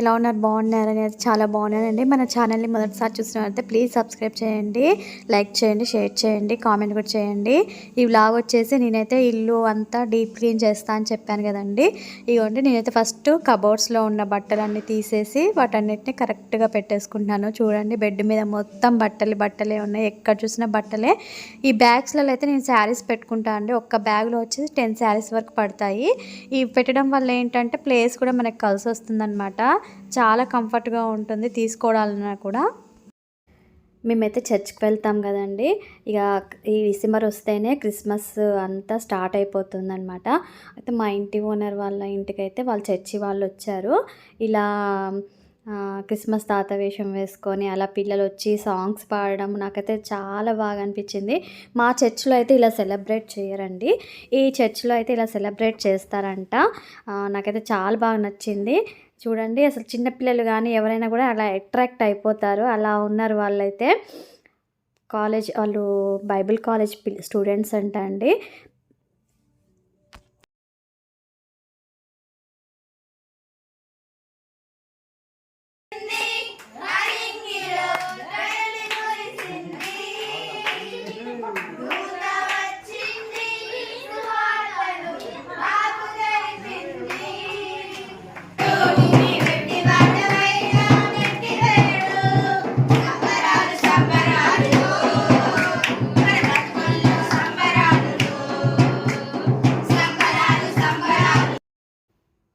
ఎలా ఉన్నారు? బాగున్నారు? అనేది చాలా బాగున్నానండి. మన ఛానల్ని మొదటిసారి చూసినట్లయితే ప్లీజ్ సబ్స్క్రైబ్ చేయండి. లైక్ చేయండి షేర్ చేయండి కామెంట్ కూడా చేయండి. ఈ వ్లాగ్ వచ్చేసి నేనైతే ఇల్లు అంతా డీప్ క్లీన్ చేస్తా అని చెప్పాను కదండి. ఇవ్వండి నేనైతే ఫస్ట్ కబోర్డ్స్లో ఉన్న బట్టలన్నీ తీసేసి వాటన్నిటిని కరెక్ట్గా పెట్టేసుకుంటున్నాను. చూడండి బెడ్ మీద మొత్తం బట్టలు బట్టలే ఉన్నాయి. ఎక్కడ చూసినా బట్టలే. ఈ బ్యాగ్స్లలో అయితే నేను శారీస్ పెట్టుకుంటాను అండి. ఒక్క బ్యాగ్లో వచ్చేసి టెన్ శారీస్ వరకు పడతాయి. ఇవి పెట్టడం వల్ల ఏంటంటే ప్లేస్ కూడా మనకు కలిసి వస్తుందన్నమాట. చాలా కంఫర్ట్గా ఉంటుంది తీసుకోవాలన్నా కూడా. మేమైతే చర్చ్కి వెళ్తాం కదండి. ఇక ఈ డిసెంబర్ వస్తేనే క్రిస్మస్ అంతా స్టార్ట్ అయిపోతుంది అనమాట అయితే మా ఇంటి ఓనర్ వాళ్ళ ఇంటికైతే వాళ్ళ చర్చి వాళ్ళు వచ్చారు. ఇలా క్రిస్మస్ తాత వేషం వేసుకొని అలా పిల్లలు వచ్చి సాంగ్స్ పాడడం నాకైతే చాలా బాగా అనిపించింది. మా చర్చ్లో అయితే ఇలా సెలబ్రేట్ చేయరండి. ఈ చర్చ్లో అయితే ఇలా సెలబ్రేట్ చేస్తారంట. నాకైతే చాలా బాగా నచ్చింది. చూడండి అసలు చిన్నపిల్లలు కానీ ఎవరైనా కూడా అలా అట్రాక్ట్ అయిపోతారు. అలా ఉన్నారు వాళ్ళైతే. కాలేజ్ వాళ్ళు బైబిల్ కాలేజ్ స్టూడెంట్స్ అంట అండి.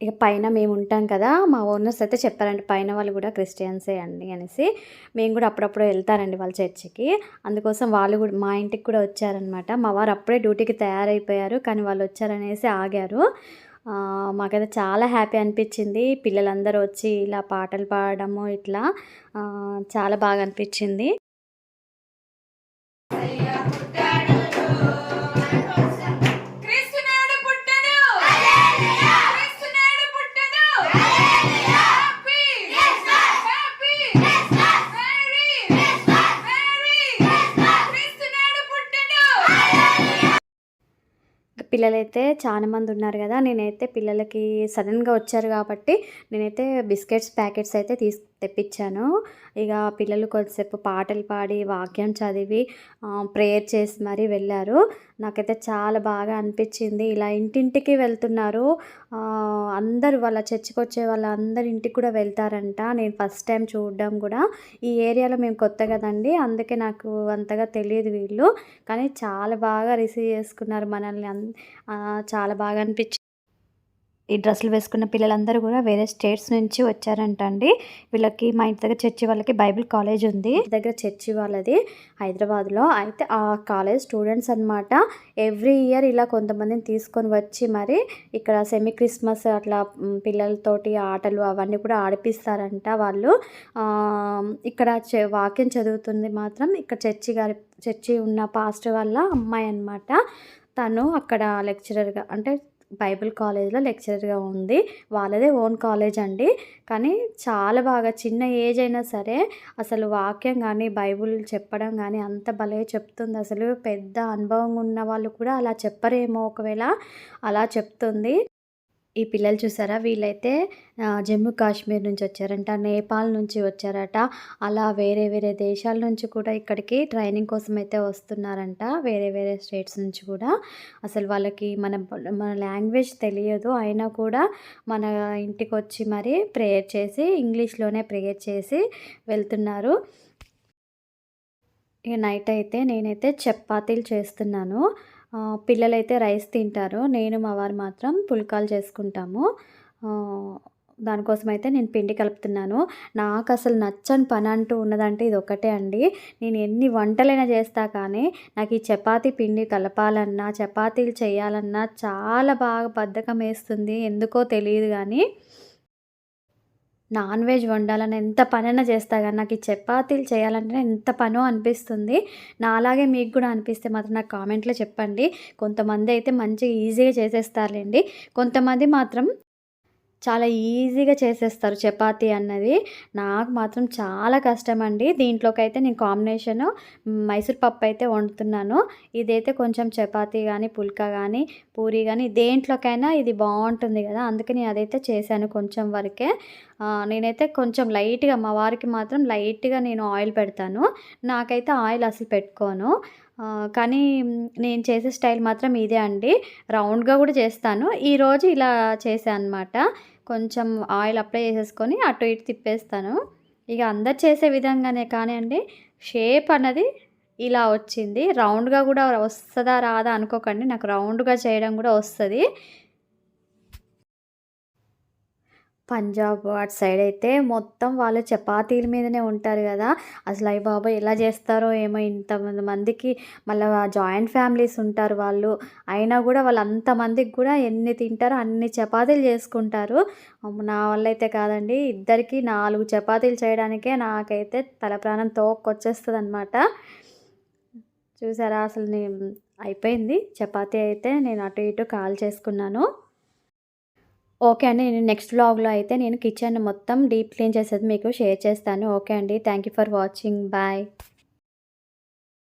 ఇక పైన మేము ఉంటాం కదా మా ఓనర్స్ అయితే చెప్పారండి పైన వాళ్ళు కూడా క్రిస్టియన్సే అండి అనేసి. మేము కూడా అప్పుడప్పుడు వెళ్తారండి వాళ్ళ చర్చికి. అందుకోసం వాళ్ళు కూడా మా ఇంటికి కూడా వచ్చారనమాట. మా వారు అప్పుడే డ్యూటీకి తయారైపోయారు కానీ వాళ్ళు వచ్చారనేసి ఆగారు. మాకైతే చాలా హ్యాపీ అనిపించింది. పిల్లలందరూ వచ్చి ఇలా పాటలు పాడడము ఇట్లా చాలా బాగా అనిపించింది. పిల్లలైతే చాలా మంది ఉన్నారు కదా నేనైతే పిల్లలకి సడన్గా వచ్చారు కాబట్టి నేనైతే బిస్కెట్స్ ప్యాకెట్స్ అయితే తీసుకు తెప్పించాను. ఇక పిల్లలు కొద్దిసేపు పాటలు పాడి వాక్యం చదివి ప్రేయర్ చేసి మరీ వెళ్ళారు. నాకైతే చాలా బాగా అనిపించింది. ఇలా ఇంటింటికి వెళ్తున్నారు. అందరూ అందరు వాళ్ళ చర్చికి వచ్చే వాళ్ళ అందరి ఇంటికి కూడా వెళ్తారంట. నేను ఫస్ట్ టైం చూడడం కూడా. ఈ ఏరియాలో మేము కొత్త కదండి. అందుకే నాకు అంతగా తెలియదు వీళ్ళు. కానీ చాలా బాగా రిసీవ్ చేసుకున్నారు మనల్ని. అన్- చాలా బాగా అనిపించింది. ఈ డ్రెస్సులు వేసుకున్న పిల్లలందరూ కూడా వేరే స్టేట్స్ నుంచి వచ్చారంట అండి వీళ్ళకి మా ఇంటి దగ్గర చర్చి వాళ్ళకి బైబిల్ కాలేజ్ ఉంది. దగ్గర చర్చి వాళ్ళది హైదరాబాద్లో. అయితే ఆ కాలేజ్ స్టూడెంట్స్ అన్నమాట ఎవ్రీ ఇయర్ ఇలా కొంతమందిని తీసుకొని వచ్చి మరి ఇక్కడ సెమీ క్రిస్మస్ అట్లా పిల్లలతోటి ఆటలు అవన్నీ కూడా ఆడిపిస్తారంట వాళ్ళు. ఇక్కడ చ- వాక్యం చదువుతుంది మాత్రం ఇక్కడ చర్చి గారి చర్చి ఉన్న పాస్టర్ వాళ్ళ అమ్మాయి అనమాట తను అక్కడ లెక్చరర్గా అంటే బైబిల్ కాలేజ్లో లెక్చరర్గా ఉంది. వాళ్ళదే ఓన్ కాలేజ్ అండి. కానీ చాలా బాగా చిన్న ఏజ్ అయినా సరే అసలు వాక్యం కానీ బైబిల్ చెప్పడం కానీ అంత భలే చెప్తుంది. అసలు పెద్ద అనుభవం ఉన్న వాళ్ళు కూడా అలా చెప్పరేమో ఒకవేళ. అలా చెప్తుంది. ఈ పిల్లలు చూసారా? వీళ్ళైతే జమ్మూ కాశ్మీర్ నుంచి వచ్చారంట నేపాల్ నుంచి వచ్చారట. అలా వేరే వేరే దేశాల నుంచి కూడా ఇక్కడికి ట్రైనింగ్ కోసం అయితే వస్తున్నారంట వేరే వేరే స్టేట్స్ నుంచి కూడా. అసలు వాళ్ళకి మన మన లాంగ్వేజ్ తెలియదు. అయినా కూడా మన ఇంటికి వచ్చి మరి ప్రేయర్ చేసి ఇంగ్లీష్లోనే ప్రేయర్ చేసి వెళ్తున్నారు. ఇక నైట్ అయితే నేనైతే చపాతీలు చేస్తున్నాను. పిల్లలైతే రైస్ తింటారు. నేను మా వారు మాత్రం పుల్కాలు చేసుకుంటాము. దానికోసం అయితే నేను పిండి కలుపుతున్నాను. నాకు అసలు నచ్చని పని అంటూ ఉన్నదంటే ఇది ఒకటే అండి. నేను ఎన్ని వంటలైనా చేస్తా కానీ నాకు ఈ చపాతి పిండి కలపాలన్నా చపాతీలు చేయాలన్నా చాలా బాగా బద్ధకం వేస్తుంది. ఎందుకో తెలియదు కానీ నాన్ వెజ్ వండాలని ఎంత పనైనా చేస్తా కానీ నాకు ఈ చపాతీలు చేయాలంటే ఎంత పనో అనిపిస్తుంది. నాలాగే మీకు కూడా అనిపిస్తే మాత్రం నాకు కామెంట్లో చెప్పండి. కొంతమంది అయితే మంచిగా ఈజీగా చేసేస్తారులేండి. కొంతమంది మాత్రం చాలా ఈజీగా చేసేస్తారు చపాతీ అన్నది. నాకు మాత్రం చాలా కష్టం అండి దీంట్లోకి అయితే నేను కాంబినేషన్ మైసూర్ పప్పు అయితే వండుతున్నాను. ఇదైతే కొంచెం చపాతీ కానీ పుల్కా కానీ పూరి కానీ దేంట్లోకైనా ఇది బాగుంటుంది కదా. అందుకని అదైతే చేశాను కొంచెం వరకే. నేనైతే కొంచెం లైట్గా మా వారికి మాత్రం లైట్గా నేను ఆయిల్ పెడతాను. నాకైతే ఆయిల్ అసలు పెట్టుకోను. కానీ నేను చేసే స్టైల్ మాత్రం ఇదే అండి. రౌండ్గా కూడా చేస్తాను. ఈరోజు ఇలా చేశాను అనమాట కొంచెం ఆయిల్ అప్లై చేసేసుకొని అటు ఇటు తిప్పేస్తాను. ఇక అందరు చేసే విధంగానే కానీ అండి షేప్ అన్నది ఇలా వచ్చింది. రౌండ్గా కూడా వస్తుందా రాదా అనుకోకండి. నాకు రౌండ్గా చేయడం కూడా వస్తుంది. పంజాబ్ అటు సైడ్ అయితే మొత్తం వాళ్ళు చపాతీల మీదనే ఉంటారు కదా. అసలు అయ్యి బాబా ఎలా చేస్తారో ఏమో ఇంతమంది మందికి మళ్ళీ జాయింట్ ఫ్యామిలీస్ ఉంటారు వాళ్ళు. అయినా కూడా వాళ్ళు అంతమందికి కూడా ఎన్ని తింటారో అన్ని చపాతీలు చేసుకుంటారు. నా వల్ల అయితే కాదండి. ఇద్దరికి నాలుగు చపాతీలు చేయడానికే నాకైతే తల ప్రాణం తోక్కొచ్చేస్తుంది అనమాట చూసారా అసలు నేను అయిపోయింది. చపాతీ అయితే నేను అటు ఇటు కాల్ చేసుకున్నాను. ఓకే అండి నేను నెక్స్ట్ వ్లాగ్లో అయితే నేను కిచెన్ మొత్తం డీప్ క్లీన్ చేసేది మీకు షేర్ చేస్తాను. ఓకే అండి thank you for watching. Bye.